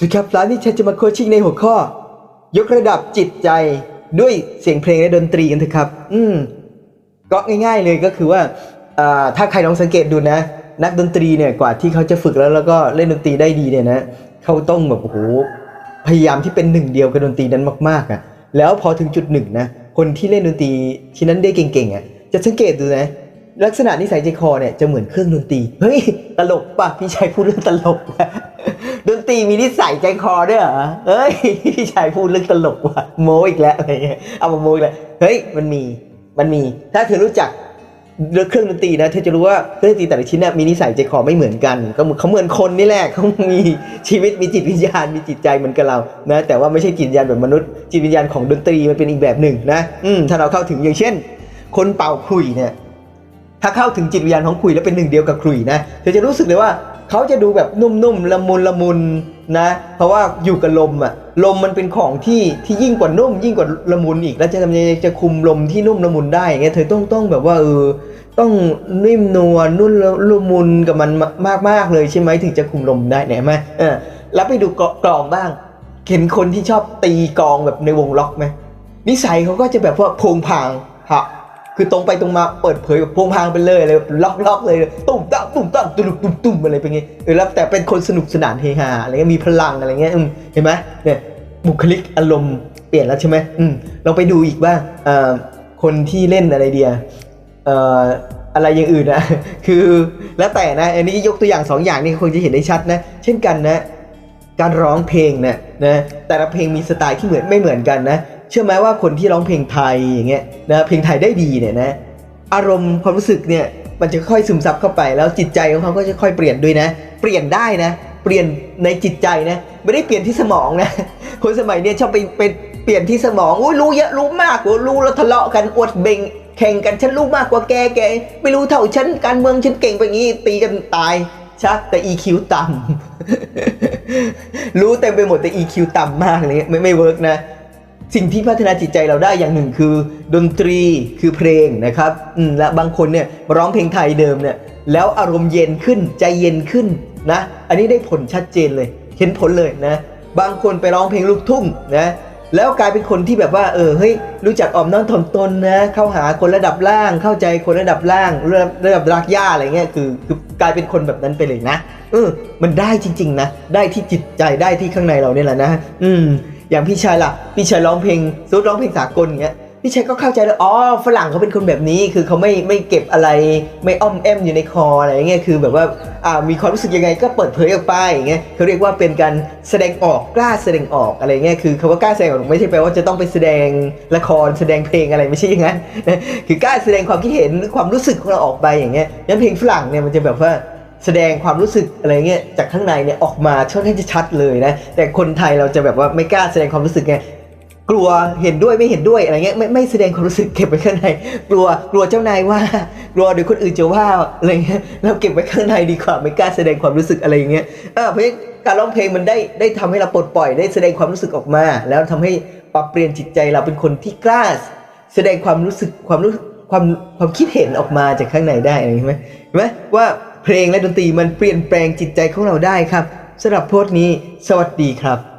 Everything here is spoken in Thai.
สวัสดีครับร้านนี้ฉันจะมาโคชชิ่งในหัวข้อ ยกระดับจิตใจด้วยเสียงเพลงและดนตรีกันเถอะครับ อืมก็ง่าย ๆเลยก็คือว่าถ้าใครลองสังเกตดูนะ นักดนตรีเนี่ยกว่าที่เขาจะฝึกแล้วแล้วก็เล่นดนตรีได้ดีเนี่ยนะเขาต้องแบบโอ้โหพยายามที่เป็นหนึ่งเดียวกับดนตรีนั้นมากๆอะ แล้วพอถึงจุดหนึ่งนะคนที่เล่นดนตรีที่นั้นได้เก่งๆอะจะสังเกตดูนะลักษณะนิสัยใจคอเนี่ยจะเหมือนเครื่องดนตรีเฮ้ยตลกป่ะพี่ชายพูดเรื่องตลกว่ะ ตรีมีนิสัยใจคอด้วยเหรอเฮ้ยพี่ชายพูดเรื่องตลกว่ะโมอีกแล้วอะไรเงี้ยเอามาโมอีกแล้วเฮ้ยมันมีมันมี ถ้าเธอรู้จักเครื่องดนตรีนะเธอจะรู้ว่าเครื่องดนตรีแต่ละชิ้นน่ะมีนิสัยใจคอไม่เหมือนกัน ก็เหมือนเขาเหมือนคนนี่แหละเขามีชีวิตมีจิตวิญญาณมีจิตใจเหมือนกับเรานะแต่ว่าไม่ใช่จิตวิญญาณแบบมนุษย์จิตวิญญาณของดนตรีมันเป็นอีกแบบหนึ่งนะอืมถ้าเราเข้าถึงอย่างเช่น คนเป่าขลุ่ยเนี่ยถ้าเข้าถึงจิตวิญญาณของขลุ่ยแล้วเป็นหนึ่งเดียวกับขลุ่ยนะเธอจะรู้สึกเลยว่า เขาจะดูแบบนุ่มๆละมุนละมุนนะ เพราะว่าอยู่กับลมอะลมมันเป็นของที่ที่ยิ่งกว่านุ่ม ยิ่งกว่าละมุนอีก แล้วจะทำยังไงจะคุมลมที่นุ่มละมุนได้อย่างเงี้ยเธอต้องต้องแบบว่าเออต้องนิ่มนวลนุ่นละมุนกับมันมากมากๆเลยใช่ไหมถึงจะคุมลมได้เนี่ยไหมเออแล้วไปดูกลองบ้าง เห็นคนที่ชอบตีกลองแบบในวงล็อกไหมนิสัยเขาก็จะแบบว่าพงพางฮะ คือตรงไปตรงมาเปิดเผยแบบพวงพางไปเลยเลยล็อกล็อกเลยตุ้มตั้มตุ้มตั้มตุ้มตุ้มตุ้มอะไรเป็นไงเออแล้วแต่เป็นคนสนุกสนานเฮฮาอะไรเงี้ยมีพลังอะไรเงี้ยเห็นไหมเนี่ยบุคลิกอารมณ์เปลี่ยนแล้วใช่ไหมอืมเราไปดูอีกบ้างเอ่อคนที่เล่นอะไรเดียเอ่ออะไรอย่างอื่นนะคือแล้วแต่นะอันนี้ยกตัวอย่างสองอย่างนี่คงจะเห็นได้ชัดนะเช่นกันนะการร้องเพลงนี่ยนะแต่ละเพลงมีสไตล์ที่เหมือนไม่เหมือนกันนะ เชื่อไหมว่าคนที่ร้องเพลงไทยอย่างเงี้ยนะเพลงไทยได้ดีเนี่ยนะอารมณ์ความรู้สึกเนี่ยมันจะค่อยซึมซับเข้าไป แล้วจิตใจของเขาก็จะค่อยเปลี่ยนด้วยนะ เปลี่ยนได้นะ เปลี่ยนในจิตใจนะไม่ได้เปลี่ยนที่สมองนะคนสมัยเนี้ยชอบไปไปเปลี่ยนที่สมองอุ้ยรู้เยอะรู้มากโอ้รู้แล้วทะเลาะกันอวดเบ่งแข่งกันฉันรู้มากกว่าแกแกไม่รู้เท่าฉันการเมืองฉันเก่งไปงี้ตีกันตายชักแต่ EQ ต่ำรู้เต็มไปหมดแต่ EQ ต่ำมากเลยไม่ไม่เวิร์กนะ สิ่งที่พัฒนาจิตใจเราได้อย่างหนึ่งคือ ดนตรีคือเพลงนะครับอืมและบางคนเนี่ยร้องเพลงไทยเดิมเนี่ยแล้วอารมณ์เย็นขึ้นใจเย็นขึ้นนะอันนี้ได้ผลชัดเจนเลย เห็นผลเลยนะ บางคนไปร้องเพลงลูกทุ่งนะแล้วกลายเป็นคนที่แบบว่าเออเฮ้ยรู้จักออมน้อมถ่อมตนนะเข้าหาคนระดับล่าง เข้าใจคนระดับล่างระดับระดับรากหญ้าอะไรเงี้ยคือคือกลายเป็นคนแบบนั้นไปเลยนะเออมันได้จริง ๆ นะ ได้ที่จิตใจได้ที่ข้างในเราเนี่ยแหละนะ อืม อย่างพี่ชายล่ะ พี่ชายร้องเพลงซูดร้องเพลงสากลอย่างเงี้ยพี่ชายก็เข้าใจแล้วอ๋อฝรั่งเขาเป็นคนแบบนี้ คือเขาไม่ไม่เก็บอะไรไม่อ้อมแอมอยู่ในคออะไรเงี้ยคือแบบว่าอ่ามีความรู้สึกยังไงก็เปิดเผยออกไปอย่างเงี้ยเขาเรียกว่าเป็นการแสดงออกกล้าแสดงออกอะไรเงี้ยคือคำว่ากล้าแสดงออกไม่ใช่แปลว่าจะต้องไปแสดงละครแสดงเพลงอะไรไม่ใช่อย่างนั้นคือกล้าแสดงความคิดเห็นหรือความรู้สึกของเราออกไปอย่างเงี้ยงั้นเพลงฝรั่งเนี่ยมันจะแบบว่า แสดงความรู้สึกอะไรเงี้ยจากข้างในเนี่ยออกมาค่อนข้างจะชัดเลยนะแต่คนไทยเราจะแบบว่าไม่กล้าแสดงความรู้สึกไงกลัวเห็นด้วยไม่เห็นด้วยอะไรเงี้ยไม่ไม่แสดงความรู้สึกเก็บไว้ข้างใน กลัวกลัวเจ้านายว่ากลัวเดี๋ยวคนอื่นจะว่าอะไรเงี้ยเราเก็บไว้ข้างในดีกว่าไม่กล้าแสดงความรู้สึกอะไรเงี้ยเออเพราะการร้องเพลงมันได้ได้ทำให้เราปลดปล่อยได้แสดงความรู้สึกออกมา แล้วทำให้ปรับเปลี่ยนจิตใจเราเป็นคนที่กล้า แสดงความรู้สึกความรู้ความความคิดเห็นออกมาจากข้างในได้อะไรเห็นไหมเห็นไหมว่า เพลงและดนตรีมันเปลี่ยนแปลงจิตใจของเราได้ครับสำหรับโพสต์นี้ สวัสดีครับ